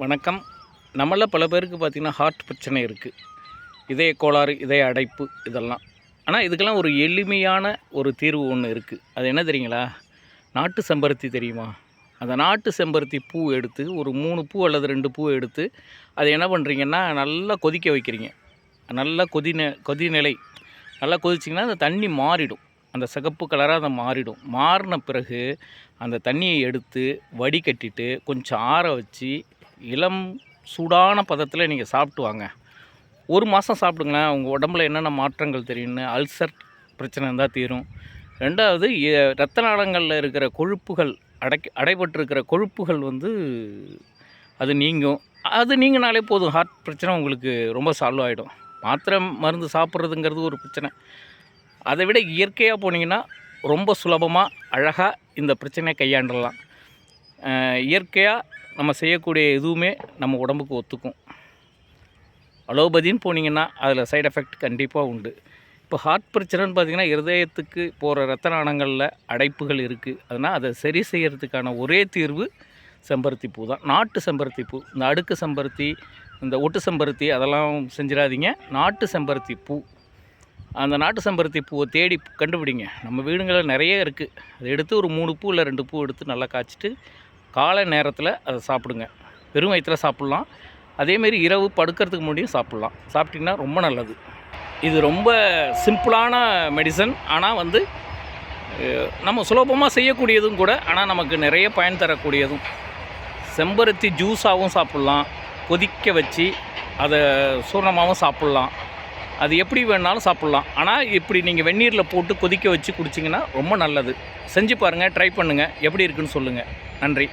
வணக்கம். நம்மள பல பேருக்கு பார்த்திங்கன்னா ஹார்ட் பிரச்சனை இருக்குது இதய கோளாறு இதய அடைப்பு இதெல்லாம். ஆனால் இதுக்கெல்லாம் ஒரு எளிமையான ஒரு தீர்வு ஒன்று இருக்குது அது என்ன தெரியுங்களா? நாட்டு செம்பருத்தி தெரியுமா? அந்த நாட்டு செம்பருத்தி பூ எடுத்து ஒரு மூணு பூ அல்லது ரெண்டு பூ எடுத்து அதை என்ன பண்ணுறீங்கன்னா நல்லா கொதிக்க வைக்கிறீங்க. நல்லா கொதி கொதிநிலை. நல்லா கொதிச்சிங்கன்னா அந்த தண்ணி மாறிடும். அந்த சிகப்பு கலராக அதை மாறிடும். மாறின பிறகு அந்த தண்ணியை எடுத்து வடிகட்டிட்டு கொஞ்சம் ஆற வச்சு இளம் சூடான பதத்தில் நீங்கள் சாப்பிட்டு வாங்க. ஒரு மாதம் சாப்பிடுங்களேன் உங்கள் உடம்புல என்னென்ன மாற்றங்கள் தெரியும்னு அல்சர் பிரச்சனை இருந்தால் தீரும். ரெண்டாவது எ- இரத்த நாளங்களில் இருக்கிற கொழுப்புகள் அடைக்க அடைபட்டிருக்கிற கொழுப்புகள் வந்து அது நீங்கும். அது நீங்கினாலே போதும் ஹார்ட் பிரச்சனை உங்களுக்கு ரொம்ப சால்வ் ஆகிடும் மாத்திரை மருந்து சாப்பிட்றதுங்கிறது ஒரு பிரச்சனை. அதை விட இயற்கையாக போனீங்கன்னா ரொம்ப சுலபமாக அழகாக இந்த பிரச்சனையை கையாண்டலாம் இயற்கையாக நம்ம செய்யக்கூடிய எதுவுமே நம்ம உடம்புக்கு ஒத்துக்கும். அலோபதின்னு போனீங்கன்னா அதில் சைடு எஃபெக்ட் கண்டிப்பாக உண்டு. இப்போ ஹார்ட் பிரச்சனைன்னு பார்த்தீங்கன்னா இருதயத்துக்கு போகிற ரத்த நாணங்களில் அடைப்புகள் இருக்குது அதனால் அதை சரி செய்யறதுக்கான ஒரே தீர்வு செம்பருத்தி பூ தான். நாட்டு செம்பருத்தி பூ இந்த அடுக்கு செம்பருத்தி இந்த ஒட்டு செம்பருத்தி அதெல்லாம் செஞ்சிடாதீங்க. நாட்டு செம்பருத்தி பூ அந்த நாட்டு செம்பருத்தி பூவை தேடி கண்டுபிடிங்க. நம்ம வீடுங்களில் நிறைய இருக்குது அதை எடுத்து ஒரு மூணு பூ இல்லை ரெண்டு பூ எடுத்து நல்லா காய்ச்சிட்டு காலை நேரத்தில் அதை சாப்பிடுங்க. வெறும் வயிற்றில் சாப்பிட்லாம். அதேமாரி இரவு படுக்கிறதுக்கு முன்னாடியும் சாப்பிட்லாம். சாப்பிட்டிங்கன்னா ரொம்ப நல்லது. இது ரொம்ப சிம்பிளான மெடிசன். ஆனால் வந்து நம்ம சுலபமாக செய்யக்கூடியதும் கூட ஆனால் நமக்கு நிறைய பயன் தரக்கூடியதும். செம்பருத்தி ஜூஸாகவும் சாப்பிட்லாம். கொதிக்க வச்சு அதை சூர்ணமாகவும் சாப்பிட்லாம். அது எப்படி வேணாலும் சாப்பிட்லாம். ஆனால் இப்படி நீங்கள் வெந்நீரில் போட்டு கொதிக்க வச்சு குடிச்சிங்கன்னா ரொம்ப நல்லது. செஞ்சு பாருங்கள் ட்ரை பண்ணுங்கள் எப்படி இருக்குன்னு சொல்லுங்கள் நன்றி.